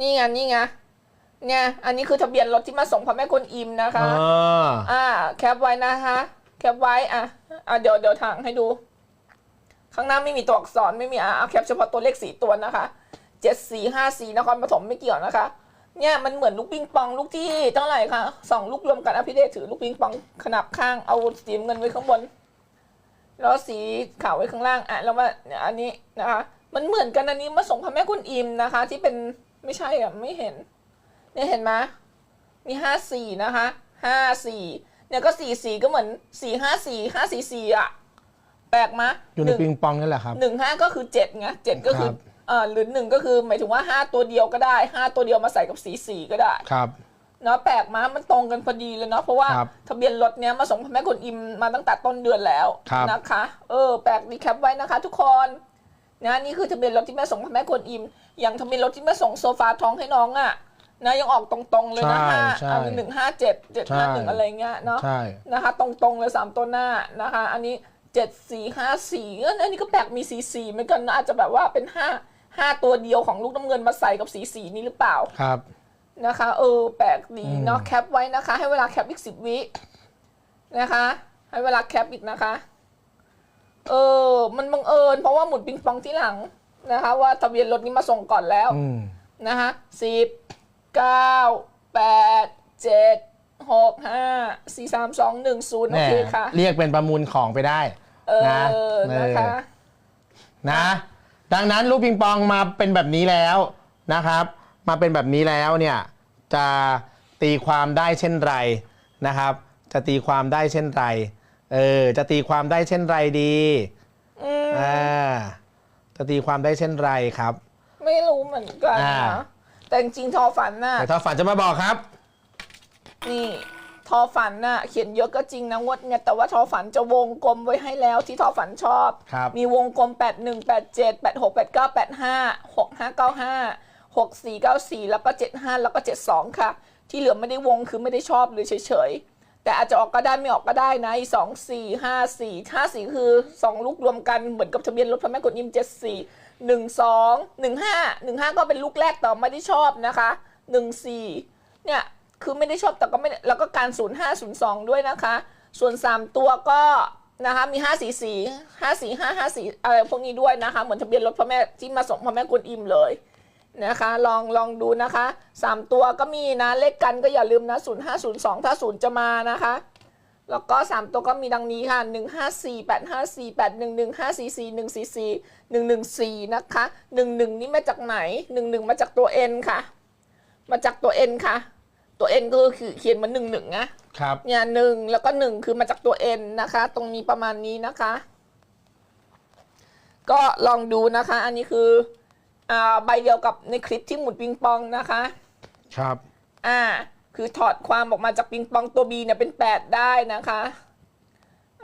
นี่ไงนี่ไงเนี่ยอันนี้คือทะเบียนรถที่มาส่งพระแม่กวนอิมนะคะอ่าอ่าแคปไว้นะคะแคปไว้อะอะเดี๋ยวเดี๋ยวทางให้ดู ข้างหน้าไม่มีตัวอักษรไม่มีอะเอาแคปเฉพาะตัวเลขสี่ตัวนะคะเจ็ดสี่ห้าสี่นครปฐมไม่เกี่ยวนะคะ เนี่ยมันเหมือนลูกปิงปองลูกที่เท่าไหร่คะสองลูกรวมกันอภิเดชถือลูกปิงปองขนาบข้างเอาสีน้ำเงินไว้ข้างบนแล้วสีขาวไว้ข้างล่างอะแล้วว่าเนี่ยอันนี้นะคะ มันเหมือนกันอันนี้มาส่งพระแม่กุนอิมนะคะ ที่เป็น ไม่ใช่อะไม่เห็น เนี่ยเห็นไหมมีห้าสี่นะคะห้าสี่เนี่ยก็สี่สี่ก็เหมือนสี่ห้าสี่ห้าสี่สี่อะแปลกมะอยู่หในนึ่งปิงปองนี่แหละครับหนึ่งห้าก็คือเจ็ดไงเจ็ดก็คือครับเออหรือหนึ่งก็คือหมายถึงว่าห้าตัวเดียวก็ได้ห้าตัวเดียวมาใส่กับสีสี่ก็ได้ครับเนาะแปลกมามันตรงกันพอดีเลยเนาะเพราะว่าครับทะเบียนรถเนี้ยมาส่งพระแม่กวนอิมมาตั้งแต่ต้นเดือนแล้วครับนะคะ เออ แปลกดีแคปไว้นะคะ ทุกคนนะนี่คือทะเบียนรถที่แม่ส่งพระแม่กวนอิม อย่างทะเบียนรถที่แม่ส่งโซฟาท้องให้น้องอะ่ะนะยังออกตรงๆเลยนะใช่ห้าใช่อันหนึ่งห้าเจ็ดเจ็ดห้าหนึ่งใช่อะไรเงี้ยเนาะใช่นะคะ ตรงๆเลยสามตัวหน้านะคะ อันนี้เจ็ดสี่ห้าสี่อันนี้ก็แปลกมีสีสีเหมือนกันนะอาจจะแบบว่าเป็นห้าห้าตัวเดียวของลูกน้ำเงินมาใส่กับสีสีนี้หรือเปล่าครับนะคะ เออแปลกดีอืมเนาะแคปไว้นะคะ ให้เวลาแคปอีกสิบวินะคะ ให้เวลาแคปอีกนะคะ เออ มันบังเอิญเพราะว่าหมุนปิงปองที่หลัง นะคะว่าทะเบียนรถนี้มาส่งก่อนแล้วอืมนะคะสิบเก้าแปดเจ็ดหกห้าสี่สามสองหนึ่งศูนย์โอแน่เคค่ะเรียกเป็นประมูลของไปได้เอนะอนะคะนะ ดังนั้นลูกปิงปองมาเป็นแบบนี้แล้วนะครับ มาเป็นแบบนี้แล้วเนี่ยจะตีความได้เช่นไรนะครับ จะตีความได้เช่นไร เออ จะตีความได้เช่นไรดีอืมอ่า จะตีความได้เช่นไรครับ ไม่รู้เหมือนกันอ่า นะแต่จริงๆทอฝันน่ะ แต่ถ้าฝันจะมาบอกครับ นี่ทอฝันน่ะเขียนเยอะก็จริงนะงวดเนี่ยแต่ว่าทอฝันจะวงกลมไว้ให้แล้วที่ทอฝันชอบ ครับ มีวงกลม 8 1 8 7 8 6 8 9 8 5 6 5 9 5 6 4 9 4 แล้วก็ 75 แล้วก็ 72 ค่ะ ที่เหลือไม่ได้วงคือไม่ได้ชอบหรือเฉยๆ แต่อาจจะออกก็ได้ไม่ออกก็ได้นะสองสี่ห้าสี่ห้าสี่คือ2ลูกรวมกันเหมือนกับทะเบียนรถพระแม่กดยิมเจ็ดสี่หนึ่งสองหนึ่งห้าหนึ่งห้าก็เป็นลูกแรกแต่ไม่ได้ชอบนะคะหนึ่งสี่เนี่ยคือไม่ได้ชอบแต่ก็ไม่แล้วก็การ0502ด้วยนะคะ ส่วน3ตัวก็นะคะมี544 545 54อะไรพวกนี้ด้วยนะคะเหมือนทะเบียนรถพ่อแม่ที่มาส่งพ่อแม่กุนอิมเลย นะคะลองลองดูนะคะ 3 ตัวก็มีนะเลขกันก็อย่าลืมนะ0502 ถ้า 0 จะมานะคะ แล้วก็ 3 ตัวก็มีดังนี้ค่ะ 154 854 811 544 144 114 นะคะ 11 นี่มาจากไหน 11 มาจากตัว N ค่ะ มาจากตัว N ค่ะ ตัว N ก็คือเขียนเหมือนหนึ่งหนึ่งนะครับเนี่ยหนึ่งแล้วก็หนึ่งคือมาจากตัว N นะคะ ตรงนี้ประมาณนี้นะคะ ก็ลองดูนะคะ อันนี้คือ อ่าใบเดียวกับในคลิปที่หมุนปิงปองนะคะ ครับ อ่า คือถอดความออกมาจากปิงปองตัว B เนี่ยเป็น 8 ได้นะคะ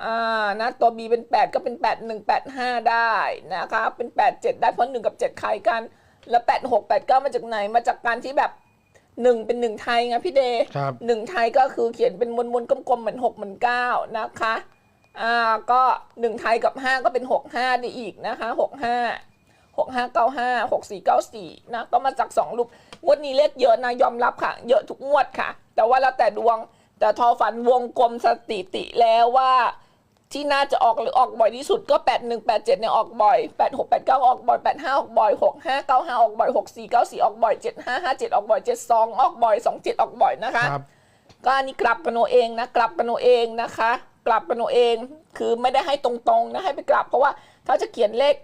อ่า นะ ตัว B เป็น 8 ก็เป็น 8 1 8 5 ได้นะคะ เป็น 8 7 ได้เพราะ1กับ 7คล้ายกัน แล้ว 8 6 8 9 มาจากไหน มาจากการที่แบบ1เป็น1ไทยไงพี่เดย์ครับ หนึ่งไทยก็คือเขียนเป็นมวลมวลๆกลมๆเหมือน6เหมือน9นะคะ อ่า ก็1ไทยกับ5ก็เป็น6 5ได้อีกนะคะ6 5 6 5 9 5 6 4 9 4นะก็มาจาก2รูปงวดนี้เลขเยอะนะยอมรับค่ะ เยอะทุกงวดค่ะ แต่ว่าแล้วแต่ดวงแต่ทอฝันวงกลมสถิติแล้วว่าที่น่าจะออกหรือออกบ่อยที่สุดก็ 8 1 8 7เนี่ยออกบ่อย 8 6 8 9 ออกบ่อย 8 5 ออกบ่อย 6 5 9 5 ออกบ่อย 6 4 9 4 ออกบ่อย 7 5 5 7 ออกบ่อย 7 2 ออกบ่อย 2 7 ออกบ่อยนะคะครับก็อันนี้กลับกันเอาเองนะกลับกันเอาเองนะคะ กลับกันเอาเองคือไม่ได้ให้ตรงๆนะให้ไปกลับเพราะว่าถ้าจะเขียนเลข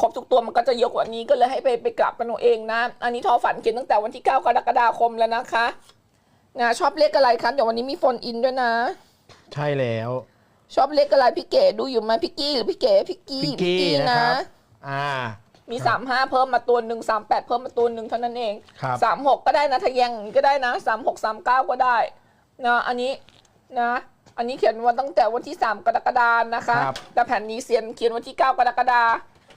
ครบทุกตัวมันก็จะเยอะกว่านี้ก็เลยให้ไปไปกลับกันเอาเองนะ อันนี้ทอฝันเขียนตั้งแต่วันที่ 9 กรกฎาคมแล้วนะคะนะชอบเลขอะไรคะเดี๋ยววันนี้มีโฟนอินด้วยนะ ใช่แล้ว ชอบเลขอะไรพี่เก๋ดูอยู่ไหมพี่กี้หรือพี่เก๋พี่กี้พิกกี้นะครับอ่ามีสามห้าเพิ่มมาตัวหนึ่งสามแปดเพิ่มมาตัวหนึ่งเท่านั้นเองครับสามหกก็ได้นะทะแยงอย่างนี้ก็ได้นะสามหกสามเก้าก็ได้นะอันนี้นะอันนี้เขียนวันตั้งแต่วันที่สามกรกฎานะคะครับแต่แผ่นนี้เขียนเขียนวันที่เก้ากรกฎา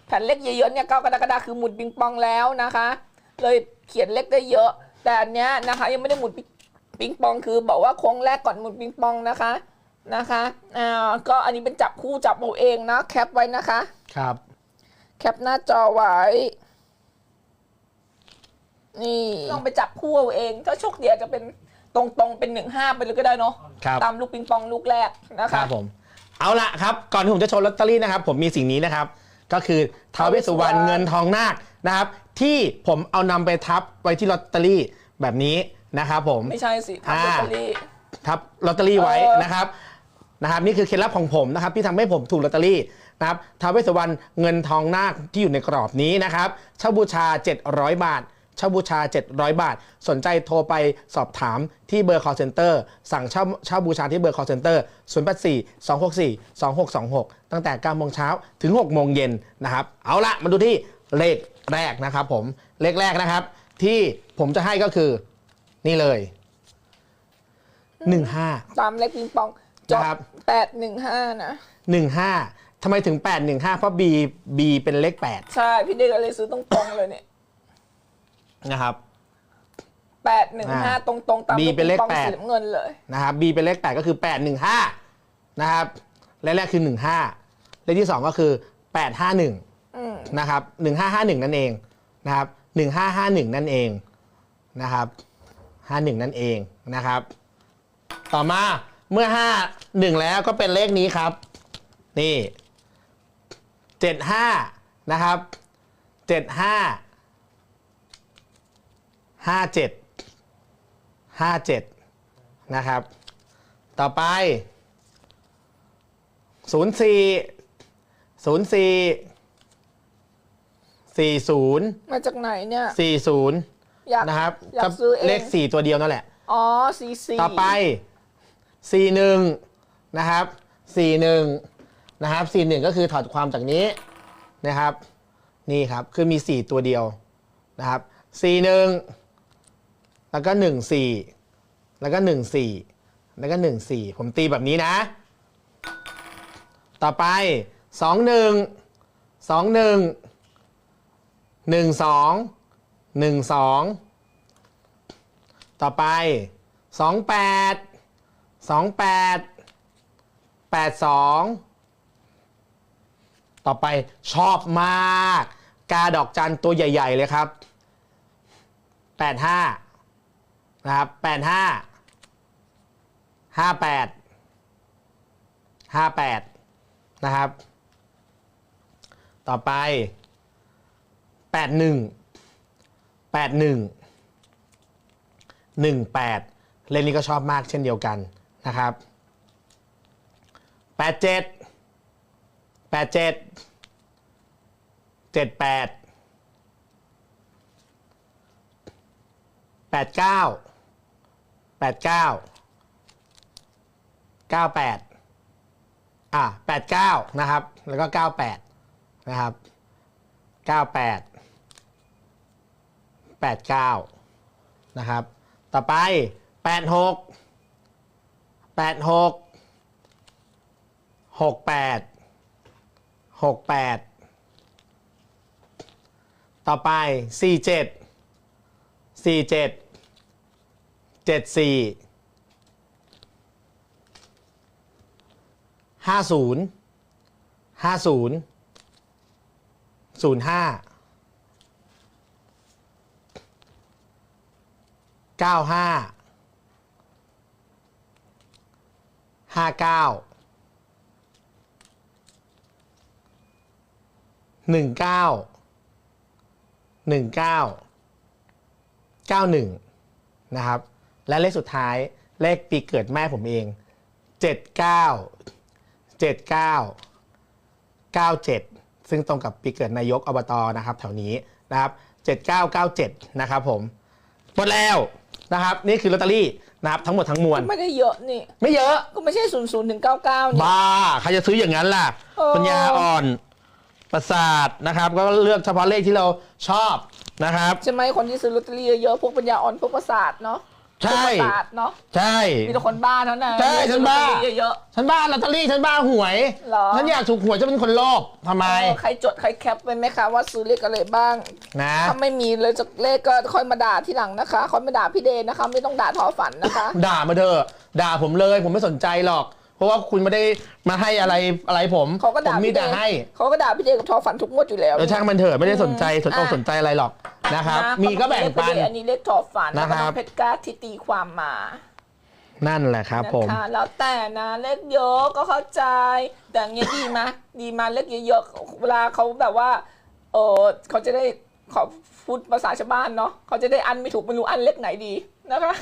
แผ่นเลขเยอะๆเนี่ยเก้ากรกฎาคือหมุนปิงปองแล้วนะคะ เลยเขียนเลขได้เยอะ แต่อันเนี้ยนะคะ ยังไม่ได้หมุนปิปิงปองคือบอกว่าโค้งแรกก่อนหมุนปิงปองนะคะนะคะอ่าก็อันนี้เป็นจับคู่จับเอาเองนะแคปไว้นะคะ ครับ แคปหน้าจอไว้ นี่ลองไปจับคู่เอาเอง ถ้าโชคดีอาจจะเป็นตรงๆเป็นหนึ่งห้าไปเลยก็ได้เนาะครับ ตามลูกปิงปองลูกแรกนะคคะรับผม เอาละครับ ก่อนที่ผมจะโชว์ลอตเตอรี่นะครับ ผมมีสิ่งนี้นะครับ ก็คือท้าวเวสสุวรรณเงินทองนาคนะครับ ที่ผมเอานำไปทับไว้ที่ลอตเตอรี่แบบนี้นะครับผมไม่ใช่สิทำลอตเตอรี่ทับลอตเตอรี่ไว้เออนะครับนะครับนี่คือเคล็ดลับของผมนะครับที่ทำให้ผมถูกลอตเตอรี่นะครับท้าวเวสสุวรรณเงินทองนาคที่อยู่ในกรอบนี้นะครับเช่าบูชา 700 บาท เช่าบูชา 700 บาท สนใจโทรไปสอบถามที่เบอร์ call center สั่งเช่าเช่าบูชาที่เบอร์ call center 084 264 2626 ตั้งแต่9โมงเช้าถึง 6 โมงเย็นนะครับ เอาละมาดูที่เลขแรกนะครับผม เลขแรกนะครับ ที่ผมจะให้ก็คือนี่เลย 15 ตามเลขปิงปองจบนะครับ แปดหนึ่งห้านะ 15ทำไมถึง 815 เพราะ B B เป็นเลขใช่ พี่เด็กเลยซื้อตรงๆเลยเนี่ย8 นะครับ แปดหนึ่งห้าอ่าตรงๆตาม B เป็นเลขปิงปองแปด สีน้ำเงินเลย นะครับ B เป็นเลข 8 ก็คือ 815 นะครับเลขแรกคือ 15 เลขที่ 2 ก็คือ 851อืมนะครับ 1551 นั่นเองนะครับ 1551 นั่นเองนะครับ 51 นั่นเองนะครับ ต่อมาเมื่อ 51 แล้วก็เป็นเลขนี้ครับ นี่ 75 นะครับ 75 57 57 นะครับ ต่อไป 04 04 40 มาจากไหนเนี่ย 40 อยากนะครับอยากซื้อเองเลข 4 ตัวเดียวนั่นแหละ อ๋อซีซีต่อไป 41 นะครับ 41 นะครับ 41 ก็คือถอดความจากนี้นะครับ นี่ครับ คือมี 4 ตัวเดียวนะครับ 41 แล้วก็หนึ่งสี่แล้วก็หนึ่งสี่แล้วก็หนึ่งสี่ผมตีแบบนี้นะ ต่อไปสองหนึ่งสองหนึ่งหนึ่งสองหนึ่งสองต่อไปสองแปดสองแปดแปดสองต่อไปชอบมาก กาดอกจันตัวใหญ่ ๆ เลยครับแปดห้า นะครับแปดห้าห้าแปดห้าแปดนะครับ ต่อไปแปดหนึ่งแปดหนึ่งหนึ่งแปดเลนนี้ก็ชอบมากเช่นเดียวกันนะครับแปดเจ็ดแปดเจ็ดเจ็ดแปดแปดเก้า แปดเก้าเก้าแปดอะแปดเก้านะครับ แล้วก็เก้าแปดนะครับเก้าแปดแปดเก้านะครับ ต่อไปแปดหกแปดหกหกแปดหกแปดต่อไปสี่เจ็ดสี่เจ็ด เจ็ดสี่ห้าศูนย์ห้าศูนย์ศูนย์ห้าเก้าห้าห้าเก้าหนึ่งเก้าหนึ่งเก้าเก้าหนึ่งนะครับ และเลขสุดท้ายเลขปีเกิดแม่ผมเองเจ็ดเก้าเจ็ดเก้า97 ซึ่งตรงกับปีเกิดนายกอบตนะครับ แถวนี้นะครับ 7997 นะครับผมหมดแล้วนะครับ นี่คือลอตเตอรี่นะครับทั้งหมดทั้งมวลไม่ได้เยอะนี่ ไม่เยอะก็ไม่ใช่ศูนย์ศูนย์ถึงเก้าเก้านี่บ้าใครจะซื้ออย่างนั้นล่ะเออปัญญาอ่อนประสาทนะครับ ก็เลือกเฉพาะเลขที่เราชอบนะครับ ใช่ไหมคนที่ซื้อลอตเตอรี่เยอะๆพวกปัญญาอ่อนพวกประสาทเนาะ ใช่พวกประสาทเนาะใช่ มีแต่คนบ้าเท่านั้นใช่ฉันบ้าซื้อลอตเตอรี่เยอะฉันบ้าลอตเตอรี่ฉันบ้าหวยเหรอฉันอยากถูกหวยจะเป็นคนโลภทำๆไมเออใครจดใครแคปไว้ไหมคะว่าซื้อเลขอะไรบ้าง นะ ถ้าไม่มีเลยจะเลขก็ค่อยมาด่าทีหลังนะคะค่อยมาด่าพี่เดนนะคะ ไม่ต้องด่าทอฝันนะคะ ด่ามาเถอะด่าผมเลยผมไม่สนใจหรอก เพราะว่าคุณไม่ได้มาให้อะไรอะไรผมเขาก็ผด่ามมีพี่เดแต่ย์ให้เขาก็ด่าพี่เดย์กับทอฝันทุกงวดอยู่แล้วเออช่างมันเถอะไม่ได้สนใจสนอกอะสนใจอะไรหรอกนะครับนะมีก็แบ่งปันเลขพี่เดย์อันนี้เลขทอฝันนะแล้วคก็รับน้องเพชรกล้าที่ตีความมานั่นแหละครับผมนะคะแล้วแต่นะเลขเยอะก็เข้าใจ แต่อย่างเงี้ยดีไหมดีมาเลขเยอะๆเวลาเขาแบบว่าเออเขาจะได้ขอพูดภาษาชาวบ้านเนาะเขาจะได้อันไม่ถูกไม่รู้อันเลขไหนดีนะคะ